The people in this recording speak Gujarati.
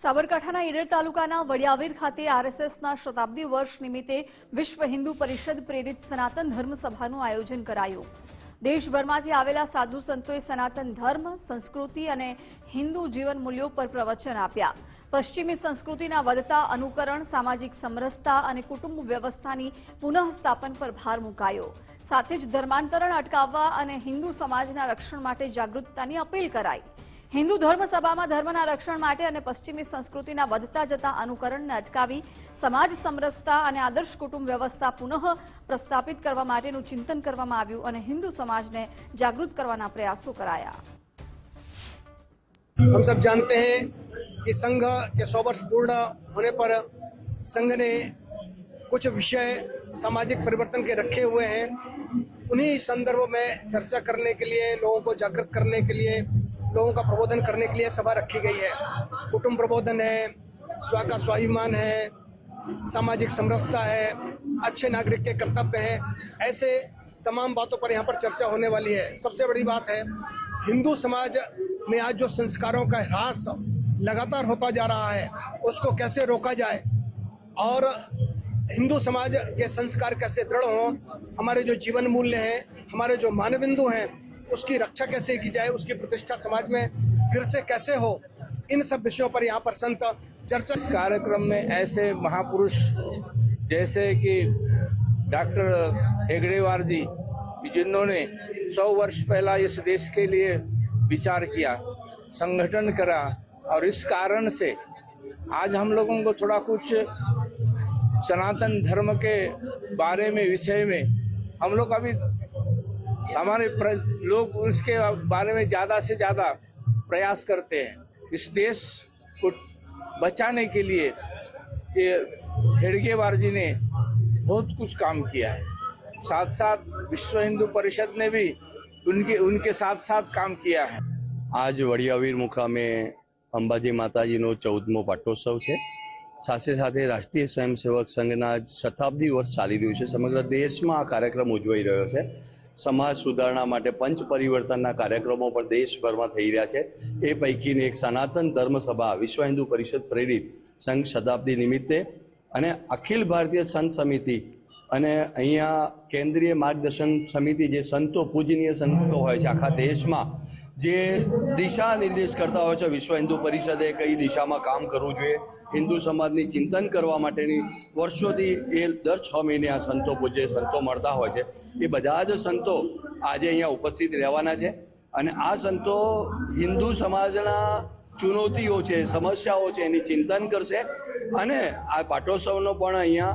સાબરકાંઠાના ઈડર તાલુકાના વડિયાવીર ખાતે આરએસએસના શતાબ્દી વર્ષ નિમિત્તે વિશ્વ હિન્દુ પરિષદ પ્રેરિત સનાતન ધર્મ સભાનું આયોજન કરાયું. દેશભરમાંથી આવેલા સાધુ સંતોએ સનાતન ધર્મ, સંસ્કૃતિ અને હિન્દુ જીવન મૂલ્યો પર પ્રવચન આપ્યા. પશ્ચિમી સંસ્કૃતિના વધતા અનુકરણ, સામાજિક સમરસતા અને કુટુંબ વ્યવસ્થાની પુનઃસ્થાપન પર ભાર મુકાયો. સાથે જ ધર્માંતરણ અટકાવવા અને હિન્દુ સમાજના રક્ષણ માટે જાગૃતતાની અપીલ કરાઈ. હિન્દુ ધર્મ સભામાં ધર્મના રક્ષણ માટે અને પશ્ચિમી સંસ્કૃતિના વધતા જતા અનુકરણને અટકાવી સમાજ સમરસતા અને આદર્શ કુટુંબ વ્યવસ્થા પુનઃ પ્રસ્થાપિત કરવા માટેનું ચિંતન કરવામાં આવ્યું અને હિન્દુ સમાજને જાગૃત કરવાના પ્રયાસો કરાયા हम सब जानते हैं कि संघ के सौ वर्ष पूर्ण होने पर संघ ने कुछ विषय सामाजिक परिवर्तन के रखे हुए हैं उन्हीं संदर्भ में चर्चा करने के लिए लोगों को जागृत करने के लिए लोगों का प्रबोधन करने के लिए सभा रखी गई है। कुटुंब प्रबोधन है स्व का स्वाभिमान है, सामाजिक समरसता है, अच्छे नागरिक के कर्तव्य हैं। ऐसे तमाम बातों पर यहाँ पर चर्चा होने वाली है। सबसे बड़ी बात है, हिंदू समाज में आज जो संस्कारों का ह्रास लगातार होता जा रहा है, उसको कैसे रोका जाए? और हिंदू समाज के संस्कार कैसे दृढ़ हों? हमारे जो जीवन मूल्य हैं, हमारे जो मानबिंदु हैं उसकी रक्षा कैसे की जाए, उसकी प्रतिष्ठा समाज में फिर से कैसे हो, इन सब विषयों पर यहाँ पर संत चर्चा इस कार्यक्रम में ऐसे महापुरुष जैसे कि डॉक्टर हेगड़ेवार जी, जिन्होंने सौ वर्ष पहला इस देश के लिए विचार किया, संगठन करा, और इस कारण से आज हम लोगों को थोड़ा कुछ सनातन धर्म के बारे में, विषय में हम लोग अभी हमारे प्र, लोग उसके बारे में ज़्यादा से ज़्यादा प्रयास करते हैं इस देश को बचाने के लिए ये हेडगेवार जी ने बहुत कुछ काम किया है साथ साथ विश्व हिंदू परिषद ने भी उनके उनके साथ साथ काम किया है આજ વડિયાવીર મુકામે અંબાજી માતાજીનો ચૌદમો પાટોત્સવ છે સાથે સાથે રાષ્ટ્રીય સ્વયંસેવક સંઘના શતાબ્દી વર્ષ ચાલી રહ્યું છે સમગ્ર દેશમાં આ કાર્યક્રમ ઉજવાઈ રહ્યો છે સમાજ સુધારણા માટે પંચ પરિવર્તનના કાર્યક્રમો પણ દેશભરમાં થઈ રહ્યા છે. એ પૈકીની એક સનાતન ધર્મ સભા વિશ્વ હિન્દુ પરિષદ પ્રેરિત સંઘ શતાબ્દી નિમિત્તે અને અખિલ ભારતીય સંત સમિતિ અને અહીંયા કેન્દ્રીય માર્ગદર્શન સમિતિ જે સંતો પૂજનીય સંતો હોય છે, આખા દેશમાં જે દિશા નિર્દેશ કરતા હોય છે, વિશ્વ હિન્દુ પરિષદે કઈ દિશામાં કામ કરવું જોઈએ, હિન્દુ સમાજની ચિંતન કરવા માટેની વર્ષોથી એ દર છ મહિને આ સંતો પૂજ્ય સંતો મળતા હોય છે. એ બધા જ સંતો આજે અહીંયા ઉપસ્થિત રહેવાના છે અને આ સંતો હિન્દુ સમાજના ચુનૌતીઓ છે, સમસ્યાઓ છે, એની ચિંતન કરશે અને આ પાટોત્સવનો પણ અહીંયા